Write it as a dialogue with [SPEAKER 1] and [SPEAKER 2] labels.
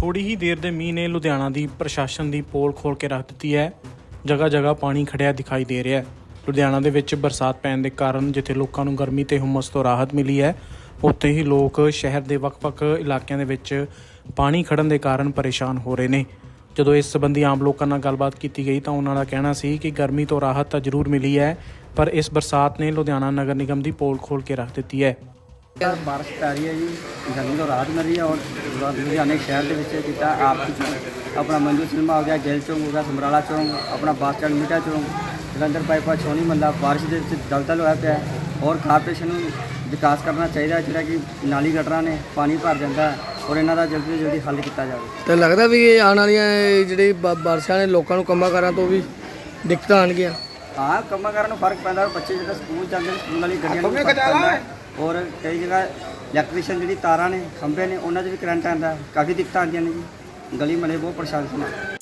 [SPEAKER 1] ਥੋੜੀ ਹੀ ਦੇਰ ਦੇ ਮੀਂਹ ਨੇ ਲੁਧਿਆਣਾ ਦੀ ਪ੍ਰਸ਼ਾਸਨ ਦੀ ਪੋਲ ਖੋਲ ਕੇ ਰੱਖ ਦਿੱਤੀ ਹੈ। ਜਗ੍ਹਾ ਜਗ੍ਹਾ ਪਾਣੀ ਖੜਿਆ ਦਿਖਾਈ ਦੇ ਰਿਹਾ ਹੈ। ਲੁਧਿਆਣਾ ਦੇ ਵਿੱਚ ਬਰਸਾਤ ਪੈਣ ਦੇ ਕਾਰਨ ਜਿੱਥੇ ਲੋਕਾਂ ਨੂੰ ਗਰਮੀ ਤੇ ਹੁਮਸ ਤੋਂ ਰਾਹਤ ਮਿਲੀ ਹੈ, ਉੱਥੇ ਹੀ ਲੋਕ ਸ਼ਹਿਰ ਦੇ ਵੱਖ-ਵੱਖ ਇਲਾਕਿਆਂ ਦੇ ਵਿੱਚ ਪਾਣੀ ਖੜਨ ਦੇ ਕਾਰਨ ਪਰੇਸ਼ਾਨ ਹੋ ਰਹੇ ਨੇ। ਜਦੋਂ ਇਸ ਸੰਬੰਧੀ ਆਮ ਲੋਕਾਂ ਨਾਲ ਗੱਲਬਾਤ ਕੀਤੀ ਗਈ ਤਾਂ ਉਹਨਾਂ ਦਾ ਕਹਿਣਾ ਸੀ ਕਿ ਗਰਮੀ ਤੋਂ ਰਾਹਤ ਤਾਂ ਜ਼ਰੂਰ ਮਿਲੀ ਹੈ, ਪਰ ਇਸ ਬਰਸਾਤ ਨੇ ਲੁਧਿਆਣਾ ਨਗਰ ਨਿਗਮ ਦੀ ਪੋਲ ਖੋਲ ਕੇ ਰੱਖ ਦਿੱਤੀ ਹੈ।
[SPEAKER 2] ਬਾਰਿਸ਼ ਪੈ ਰਹੀ ਹੈ ਜੀ ਗਰਮੀ ਤੋਂ ਰਾਹਤ ਮਿਲ ਰਹੀ ਹੈ ਔਰ ਲੁਧਿਆਣੇ ਸ਼ਹਿਰ ਦੇ ਵਿੱਚ ਜਿੱਦਾਂ ਆਪ ਆਪਣਾ ਮੰਜੂ ਸਿਨੇਮਾ ਹੋ ਗਿਆ ਜੈਲ ਚੌਂਕ ਹੋ ਗਿਆ ਸਮਰਾਲਾ ਚੌਂਕ ਆਪਣਾ ਬੱਸ ਸਟੈਂਡ ਮਿੱਟਾ ਚੌਂਕ ਜਲੰਧਰ ਬਾਈਪਾਸ ਛੋਣੀ ਮੱਲਾ ਬਾਰਿਸ਼ ਦੇ ਵਿੱਚ ਦਲਦਲ ਹੋਇਆ ਪਿਆ ਔਰ ਕਾਰਪੋਰੇਸ਼ਨ ਨੂੰ ਵਿਕਾਸ ਕਰਨਾ ਚਾਹੀਦਾ ਜਿਹੜਾ ਕਿ ਨਾਲੀ ਗਟਰਾਂ ਨੇ ਪਾਣੀ ਭਰ ਜਾਂਦਾ ਔਰ ਇਹਨਾਂ ਦਾ ਜਲਦੀ ਤੋਂ ਜਲਦੀ ਹੱਲ ਕੀਤਾ ਜਾਵੇ।
[SPEAKER 3] ਤੇ ਲੱਗਦਾ ਵੀ ਇਹ ਆਉਣ ਵਾਲੀਆਂ ਜਿਹੜੀ ਬ- ਬਾਰਿਸ਼ਾਂ ਨੇ ਲੋਕਾਂ ਨੂੰ ਕੰਮਾਂ ਕਾਰਾਂ ਤੋਂ ਵੀ ਦਿੱਕਤਾਂ ਆਉਣਗੀਆਂ।
[SPEAKER 2] ਹਾਂ ਕੰਮਾਂ ਕਾਰਾਂ ਨੂੰ ਫ਼ਰਕ ਪੈਂਦਾ ਔਰ ਬੱਚੇ ਜਦੋਂ ਸਕੂਲ ਜਾਂਦੇ ਨੇ ਸਕੂਲ ਵਾਲੀ ਗੱਡੀਆਂ ਨੂੰ ਫ਼ਰਕ ਪੈਂਦਾ ਔਰ ਕਈ ਜਗ੍ਹਾ ਇਲੈਕਟ੍ਰੀਸ਼ਨ ਜਿਹੜੀ ਤਾਰਾਂ ਨੇ, ਖੰਭੇ ਨੇ, ਉਹਨਾਂ 'ਚ ਵੀ ਕਰੰਟ ਆਉਂਦਾ ਕਾਫੀ ਦਿੱਕਤਾਂ ਆਉਂਦੀਆਂ ਨੇ ਜੀ। ਗਲੀ ਮਲੇ ਬਹੁਤ ਪਰੇਸ਼ਾਨ ਸਨ।